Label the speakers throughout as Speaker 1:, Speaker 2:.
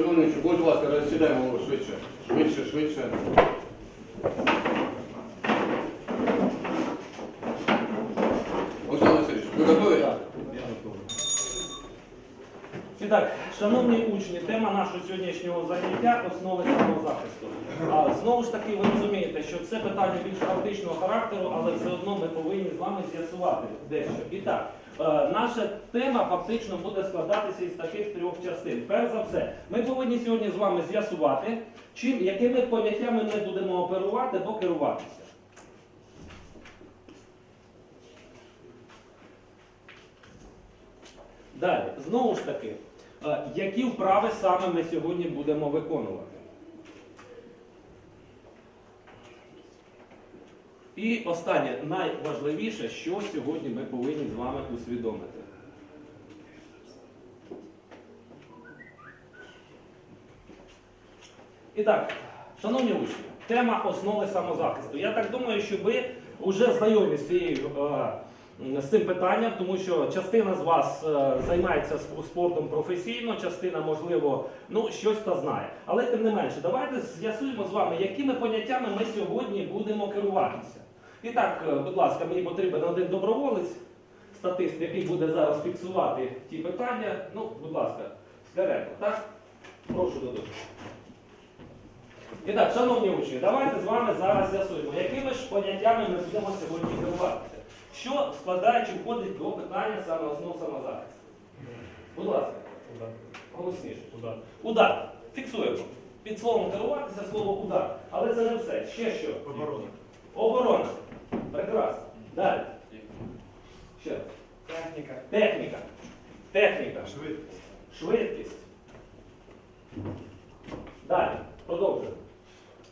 Speaker 1: Шановні, будь ласка, розсідаємо швидше. Швидше, швидше. Олександр Васильович, ви готові?
Speaker 2: І так, шановні учні, тема нашого сьогоднішнього заняття основи самозахисту. А, знову ж таки, ви розумієте, що це питання більш практичного характеру, але все одно ми повинні з вами з'ясувати дещо. І так, наша тема фактично буде складатися із таких трьох частин. Перш за все, ми повинні сьогодні з вами з'ясувати, чим, якими поняттями ми будемо оперувати або керуватися. Далі, знову ж таки, е, які вправи саме ми сьогодні будемо виконувати? І останнє, найважливіше, що сьогодні ми повинні з вами усвідомити. І так, шановні учні, тема основи самозахисту. Я так думаю, що ви вже знайомі з цією. е, з цим питанням, тому що частина з вас е, займається спортом професійно, частина, можливо, ну щось та знає. Але тим не менше, давайте з'ясуємо з вами, якими поняттями ми сьогодні будемо керуватися. І так, е, будь ласка, мені потрібен один доброволець, статист, який буде зараз фіксувати ті питання. Ну, будь ласка, скоренько, так? Прошу додому. І так, шановні учні, давайте з вами зараз з'ясуємо, якими ж поняттями ми будемо сьогодні керуватися. Що складає чи входить до питання саме основ самозахисту? Будь ласка, голосніше.
Speaker 3: Удар.
Speaker 2: Удар. Фіксуємо. Під словом керуватися слово удар. Але це не все. Ще що?
Speaker 3: Оборона.
Speaker 2: Оборона. Прекрасно. Далі. Ще раз.
Speaker 3: Техніка.
Speaker 2: Техніка. Техніка.
Speaker 3: Швидкість.
Speaker 2: Швидкість. Далі. Продовжуємо.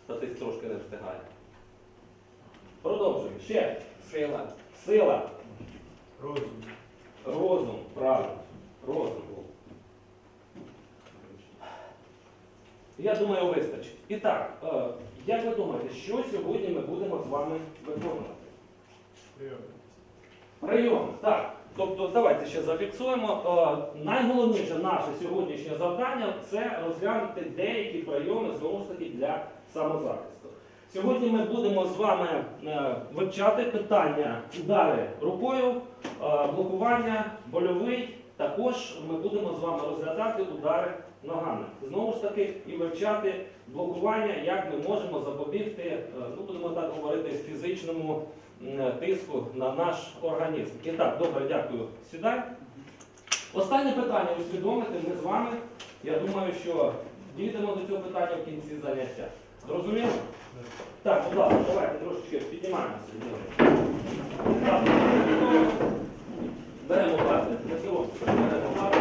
Speaker 2: Статист трошки не встигає. Продовжуємо. Ще.
Speaker 3: Сила.
Speaker 2: Сила.
Speaker 3: Розум.
Speaker 2: Розум. Правильно. Розум. Я думаю, вистачить. І так, е, як ви думаєте, що сьогодні ми будемо з вами виконувати?
Speaker 3: Прийом.
Speaker 2: Так. Тобто, давайте ще зафіксуємо. Е, Найголовніше наше сьогоднішнє завдання це розглянути деякі прийоми знову ж таки для самозахисту. Сьогодні ми будемо з вами е, вивчати питання удари рукою, е, блокування, больовий. Також ми будемо з вами розглядати удари ногами. Знову ж таки, і вивчати блокування, як ми можемо запобігти, ну будемо так говорити, фізичному тиску на наш організм. І так, добре, дякую. Сідай. Останнє питання усвідомити ми з вами. Я думаю, що дійдемо до цього питання в кінці заняття. Зрозуміло? Так, будь ласка, давайте трошечки піднімаємося. Беремо парти, беремо парти.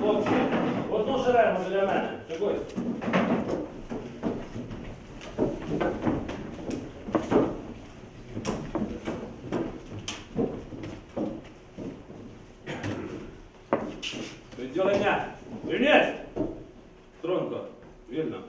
Speaker 2: Хлопці, одну шерему для мене. Чогось. Відділення. Вільнець! Тронко. Вільно.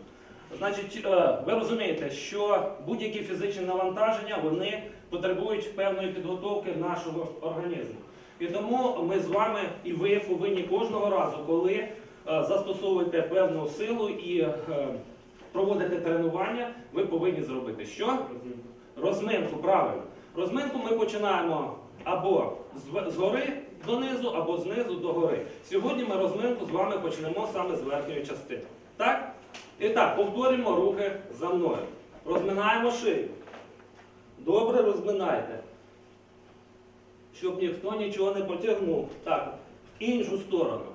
Speaker 2: Значить, е, ви розумієте, що будь-які фізичні навантаження вони потребують певної підготовки нашого організму. І тому ми з вами і ви повинні кожного разу, коли е, застосовуєте певну силу і е, проводите тренування, ви повинні зробити що? Розминку, правильно. Розминку ми починаємо або з- згори донизу, або знизу до гори. Сьогодні ми розминку з вами почнемо саме з верхньої частини. Так? І так, повторюємо рухи за мною. Розминаємо шию. Добре розминайте. Щоб ніхто нічого не потягнув. Так, в іншу сторону.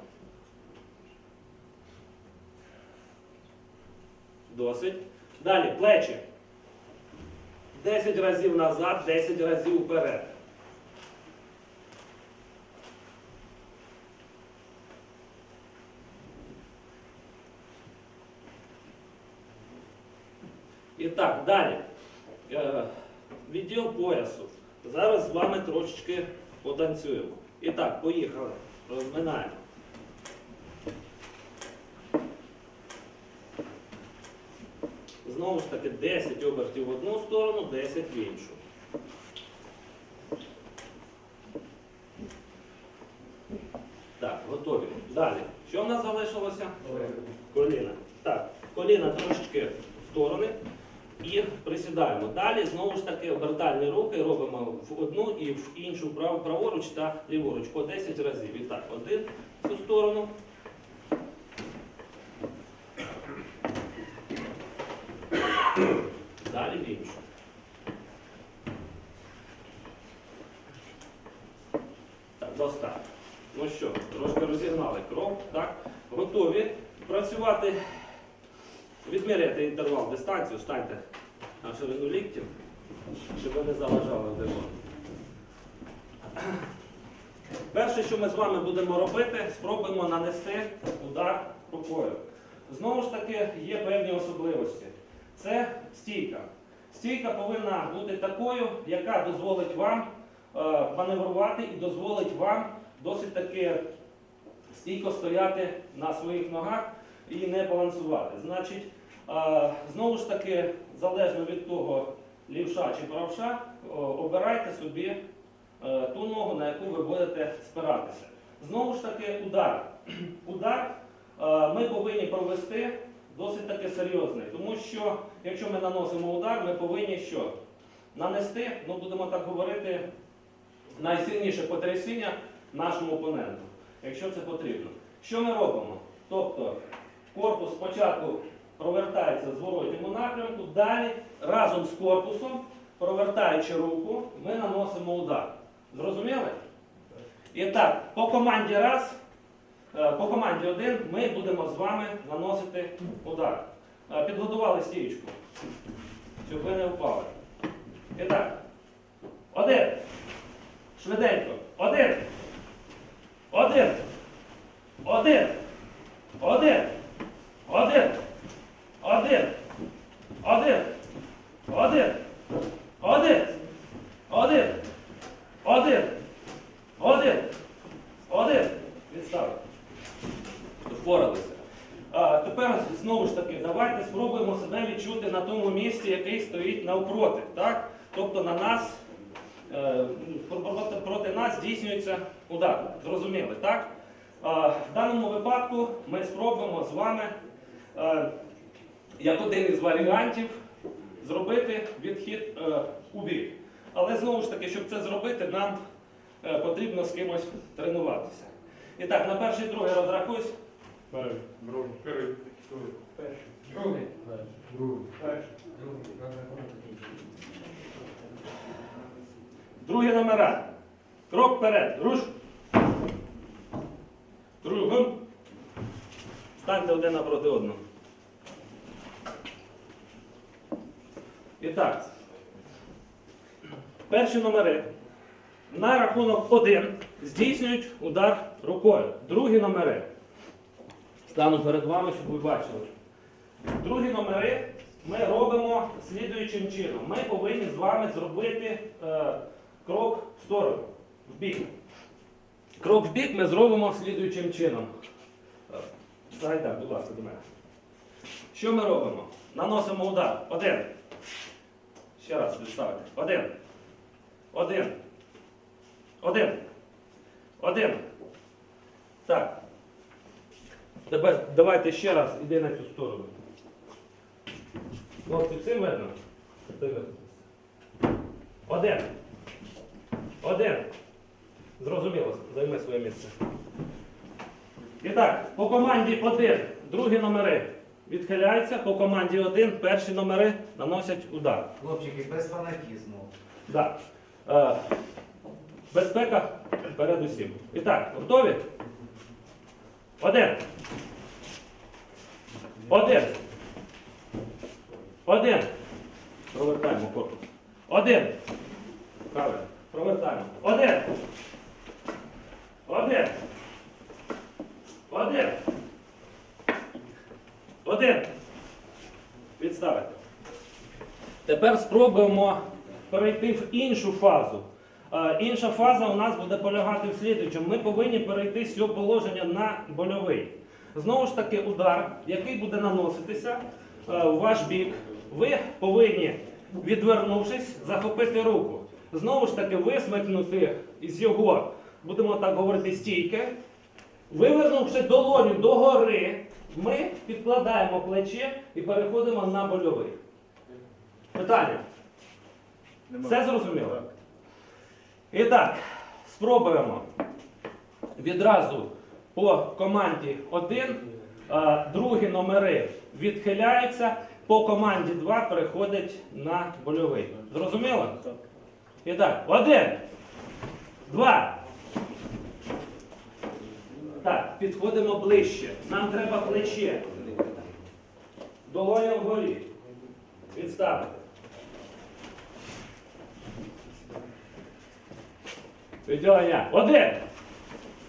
Speaker 2: Досить. Далі, плечі. 10 разів назад, 10 разів вперед. І так, далі. е, відділ поясу. Зараз з вами трошечки потанцюємо. І так, поїхали. Розминаємо. Знову ж таки 10 обертів в одну сторону, 10 в іншу. Так, готові. Далі. Що в нас залишилося? Коліна. Так, коліна трошечки і присідаємо. Далі знову ж таки обертальні рухи робимо в одну і в іншу прав- праворуч та ліворуч по 10 разів. І так, один в цю сторону. Далі в іншу. Так, достатньо. Ну що, трошки розігнали кров, так? Готові працювати. Відміряйте інтервал дистанцію, станьте на ширину ліктів, щоб ви не заважали одному. Перше, що ми з вами будемо робити, спробуємо нанести удар рукою. Знову ж таки, є певні особливості. Це стійка. Стійка повинна бути такою, яка дозволить вам е, маневрувати і дозволить вам досить таки стійко стояти на своїх ногах і не балансувати. Значить, знову ж таки, залежно від того, лівша чи правша, обирайте собі е, ту ногу, на яку ви будете спиратися. Знову ж таки, удар. Удар е, ми повинні провести досить таки серйозний, тому що якщо ми наносимо удар, ми повинні що? Нанести, ну будемо так говорити, найсильніше потрясіння нашому опоненту, якщо це потрібно. Що ми робимо? Тобто корпус спочатку провертається зворотньому напрямку, далі разом з корпусом, провертаючи руку, ми наносимо удар. Зрозуміли? І так, по команді раз, е, по команді один ми будемо з вами наносити удар. Е, Підготували стічку, щоб ви не впали. І так, один. Швиденько. Один. Один. Один. Один. Один. Один. Один. Один. Один. Один. Один. Один. Один. Відставити. Впоралися. А, тепер знову ж таки, давайте спробуємо себе відчути на тому місці, який стоїть навпроти. Так? Тобто на нас, е, проти, нас здійснюється удар. Зрозуміли, так? В даному випадку ми спробуємо з вами, е, як один із варіантів, зробити відхід е, у бік. Але знову ж таки, щоб це зробити, нам е, потрібно з кимось тренуватися. І так, на перший другий розрахуйсь.
Speaker 3: Перший. Другий. Перший. Перший.
Speaker 4: Другий.
Speaker 3: Другий. Перший.
Speaker 4: Другий.
Speaker 2: Другі номера. Крок вперед. Руш. Кругом. Станьте один напроти одного. І так. Перші номери. На рахунок один здійснюють удар рукою. Другі номери. Стану перед вами, щоб ви бачили. Другі номери ми робимо слідуючим чином. Ми повинні з вами зробити е, крок в сторону, в бік. Крок в бік ми зробимо слідуючим чином. Е, Дай будь ласка, до мене. Що ми робимо? Наносимо удар. Один. Ще раз представити. Один. Один. Один. Один. Так. Тепер давайте ще раз іди на цю сторону. Хлопці, всім видно? Один. Один. Зрозуміло, займи своє місце. І так, по команді один, другі номери відхиляються, по команді один, перші номери наносять удар.
Speaker 4: Хлопчики, без фанатізму.
Speaker 2: Да. Е, безпека передусім. І так, готові? Один. Один. Один. Провертаємо корпус. Один. Правильно. Провертаємо. Один. Один. Один. Один. Відставити. Тепер спробуємо перейти в іншу фазу. Е, Інша фаза у нас буде полягати в слідуючому. Ми повинні перейти з цього положення на больовий. Знову ж таки, удар, який буде наноситися е, у ваш бік. Ви повинні, відвернувшись, захопити руку. Знову ж таки, висмикнути із його, будемо так говорити, стійки. Вивернувши долоню догори, ми підкладаємо плече і переходимо на больовий. Питання. Все зрозуміло? І так, спробуємо відразу по команді 1, другі номери відхиляються, по команді 2 переходять на больовий. Зрозуміло? І так, один, два. Так, підходимо ближче. Нам треба плече. Долоня вгорі. Відставити. Відділення. Один.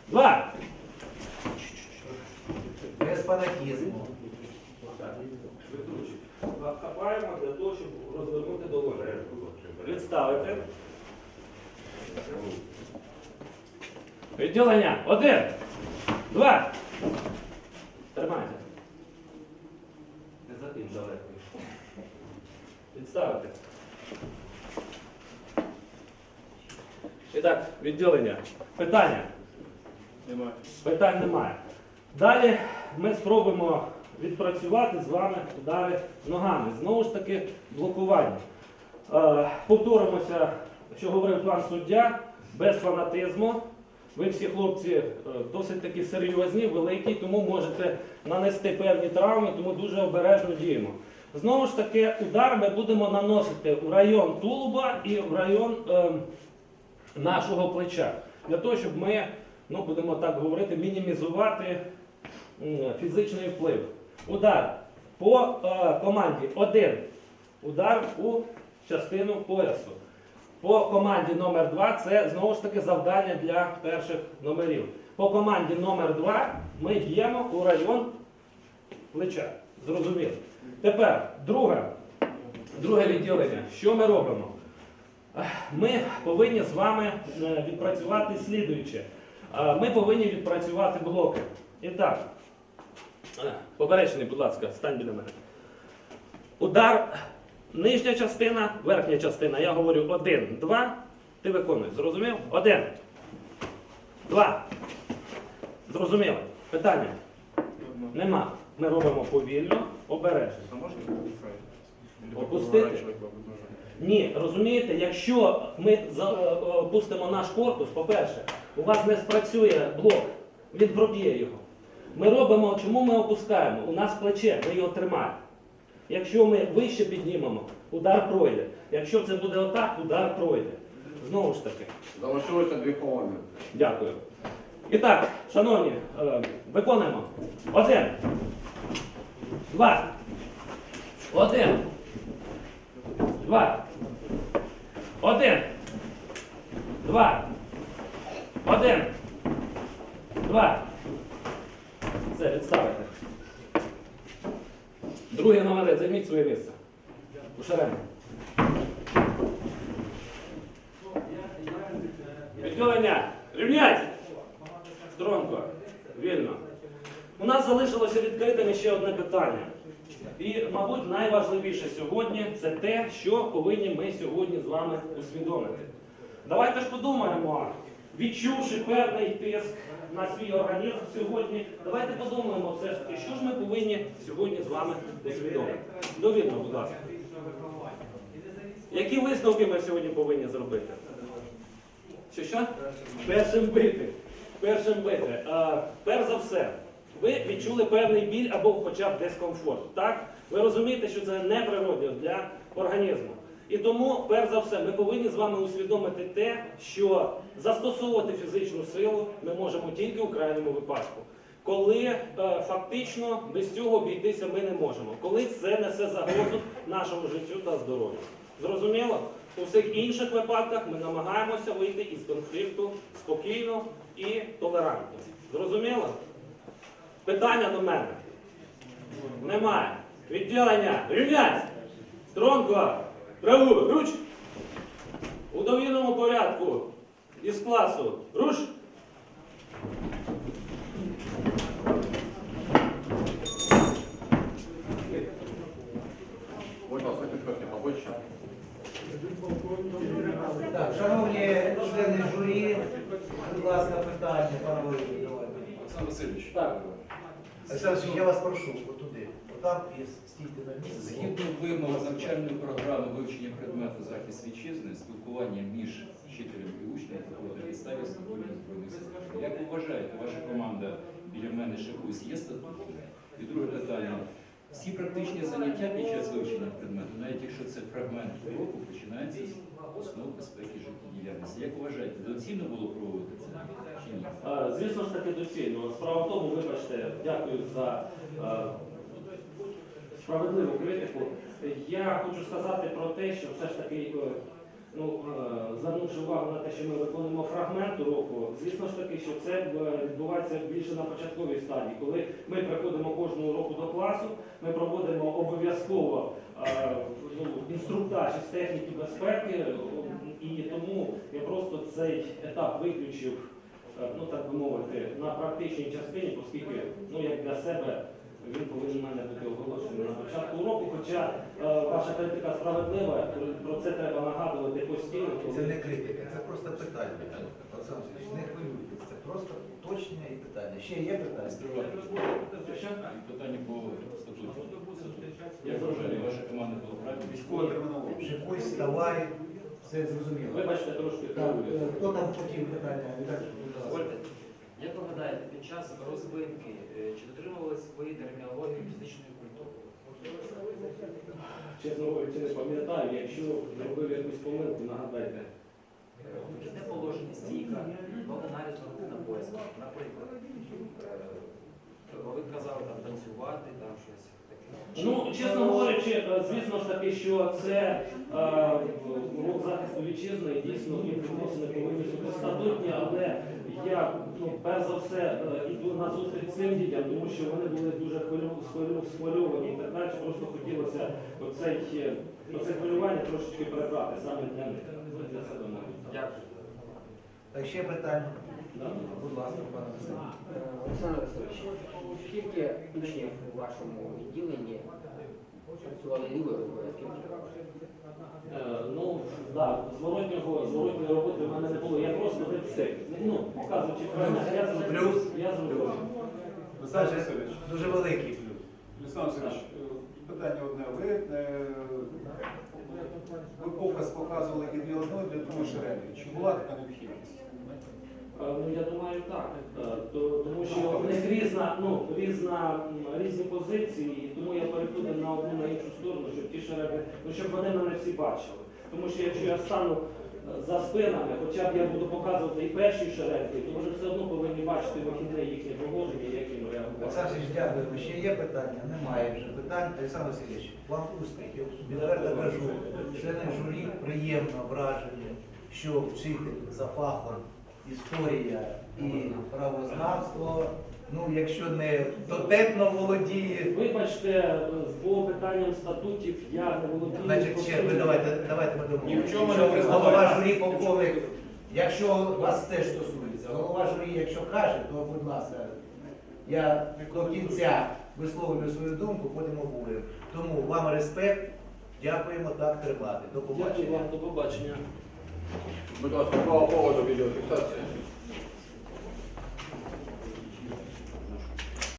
Speaker 2: Два.
Speaker 4: Без фанатізму.
Speaker 2: Так. Хапаємо для того, щоб розвернути долоню. Відставити. Відділення. Один. Два. Тримайте. Не за тим далеко йшов. Відставити. І так, відділення. Питання.
Speaker 3: Немає.
Speaker 2: Питань немає. Далі ми спробуємо відпрацювати з вами удари ногами. Знову ж таки, блокування. Е, повторимося, що говорив пан суддя, без фанатизму. Ви всі хлопці е, досить таки серйозні, великі, тому можете нанести певні травми, тому дуже обережно діємо. Знову ж таки, удар ми будемо наносити в район тулуба і в район ем, нашого плеча. Для того, щоб ми, ну будемо так говорити, мінімізувати фізичний вплив. Удар по е, команді 1. Удар у частину поясу. По команді номер 2 це знову ж таки завдання для перших номерів. По команді номер 2 ми б'ємо у район плеча. Зрозуміло. Тепер друге, друге відділення. Що ми робимо? Ми повинні з вами е, відпрацювати слідуюче. Е, Ми повинні відпрацювати блоки. І так, е, поперечний, будь ласка, стань біля мене. Удар, нижня частина, верхня частина. Я говорю один, два. Ти виконуєш. Зрозумів? Один. Два. Зрозуміло. Питання? Нема. Ми робимо повільно, обережно.
Speaker 3: А можна
Speaker 2: Опустити? Ні, розумієте, якщо ми е, е, опустимо наш корпус, по-перше, у вас не спрацює блок, він проб'є його. Ми робимо, чому ми опускаємо? У нас плече, ми його тримаємо. Якщо ми вище піднімемо, удар пройде. Якщо це буде отак, удар пройде. Знову ж таки.
Speaker 1: Залишилося дві хвилини.
Speaker 2: Дякую. І так, шановні, е, виконуємо. Один. Два. Один. Два. Один. Два. Один. Два. Все, відставити. Другі номери, займіть своє місце. У шерені. Відділення. Рівняйся. Стронко. Вільно. У нас залишилося відкритим ще одне питання. І, мабуть, найважливіше сьогодні це те, що повинні ми сьогодні з вами усвідомити. Давайте ж подумаємо, відчувши певний тиск на свій організм сьогодні, давайте подумаємо все ж таки, що ж ми повинні сьогодні з вами усвідомити. Довідно, будь ласка. Які висновки ми сьогодні повинні зробити? Що що? Першим бити. Першим бити. А, перш за все, ви відчули певний біль або хоча б дискомфорт. Так? Ви розумієте, що це неприродно для організму. І тому, перш за все, ми повинні з вами усвідомити те, що застосовувати фізичну силу ми можемо тільки у крайньому випадку. Коли е, фактично без цього обійтися ми не можемо, коли це несе загрозу нашому життю та здоров'ю. Зрозуміло? У всіх інших випадках ми намагаємося вийти із конфлікту спокійно і толерантно. Зрозуміло? Питання до мене? Немає. Відділення. Рівняйся! Стронко! Праворуч. У довіреному порядку. Із класу. Руш.
Speaker 1: Поближче.
Speaker 4: Так, шановні члени журі, будь ласка, питання, пане Володимир.
Speaker 5: Олександр Васильович,
Speaker 2: Так.
Speaker 4: Олександр Васильович, я вас прошу, отам і стійте на місці.
Speaker 5: згідно вимог навчальної програми вивчення предмету захист вітчизни, спілкування між вчителем і учнем проходить на підставі статуту збройних сил. Як ви вважаєте, ваша команда біля мене ще когось є статутом? І друге питання. Всі практичні заняття під час вивчення предмету, навіть якщо це фрагмент уроку, починаються з основ безпеки життєдіяльності. Як вважаєте, доцільно було проводити це чи ні?
Speaker 2: Звісно ж таки доцільно. Справа в тому, вибачте, дякую за е, справедливу критику. Я хочу сказати про те, що все ж таки, е, ну, е, звернувши увагу на те, що ми виконуємо фрагмент уроку, звісно ж таки, що це е, відбувається більше на початковій стадії. Коли ми приходимо кожного року до класу, ми проводимо обов'язково ну, інструктаж із техніки безпеки, і тому я просто цей етап виключив ну так би мовити, на практичній частині, оскільки ну як для себе він повинен мене бути оголошений на початку уроку. Хоча е, ваша критика справедлива, про це треба нагадувати постійно. коли-
Speaker 4: Це не критика, це просто питання. Олександр не хвилюйтесь, це просто уточнення і питання. Ще є питання?
Speaker 5: Питання по статуту. Як ви вважаєте, ваша команда була правильна? Військова термінологія.
Speaker 4: Шикуй, вставай, все зрозуміло.
Speaker 2: Вибачте, трошки
Speaker 4: Так, е, хто там хотів питання? Віталій, будь ласка.
Speaker 6: Дозвольте, як ви гадаєте, під час розбинки е, чи дотримувалися ви термінології фізичної культури?
Speaker 2: Чесно говорячи, не пам'ятаю, якщо зробив якусь помилку, нагадайте.
Speaker 6: Е, Вихідне положення стійка, аналіз руки на поїзд, наприклад. Е, Ви казали там танцювати, там щось.
Speaker 2: Ну, чесно говорячи, е, звісно ж таки, що це е, урок захисту вітчизни, дійсно і відносини повинні бути статутні, але я ну, перш за все е, йду на зустріч цим дітям, тому що вони були дуже схвильовані і так далі. Просто хотілося оцей, е, оце хвилювання трошечки перебрати саме для них. Для себе.
Speaker 6: Дякую.
Speaker 4: Так, ще питання?
Speaker 2: Да.
Speaker 4: Будь ласка, пане.
Speaker 7: Е, Олександр Васильович, скільки учнів у вашому відділенні працювали лівою рукою, а скільки правою?
Speaker 2: Е, Ну, так, зворотнього, зворотньої роботи в мене не було. Я просто все. Ну, показуючи фрагмент, я зробив.
Speaker 4: Плюс.
Speaker 2: Я зробив.
Speaker 3: Олександр Васильович,
Speaker 4: Дуже великий плюс.
Speaker 3: Олександр Васильович, е, питання одне. Ви, е, ви показ показували і для одної, і для другої шеренги. Чи була така необхідність?
Speaker 2: Ну, я думаю, так. Е, Тому що в них різна, ну, різна, різні позиції, тому я переходив на одну на іншу сторону, щоб ті шереги, ну, щоб вони мене всі бачили. Тому що якщо я стану е, за спинами, хоча б я буду показувати і перші шеренги, то вони все одно повинні бачити вихідне їхнє положення, як їм реагувати.
Speaker 4: Олександр Васильович, дякуємо. Ще є питання? Немає вже питань. Олександр Васильович, вам успіхів. Відверто кажу, члени журі приємно вражені, що вчитель за фахом історія і правознавство, ну якщо не дотепно володіє,
Speaker 2: Вибачте, з по питанням статутів я не володію.
Speaker 4: значить ще ви давайте, давайте ми
Speaker 5: Ні в чому не
Speaker 4: домовимося.
Speaker 5: признавайте.
Speaker 4: Голова журі полковник, якщо вас теж стосується, голова журі, якщо каже, то будь ласка, я до кінця висловлюю свою думку, потім обговорюємо. Тому вам респект, дякуємо так тримати. До
Speaker 2: Дякую
Speaker 4: побачення.
Speaker 2: вам, до побачення.
Speaker 1: Будь ласка, два поводу відеофіксації.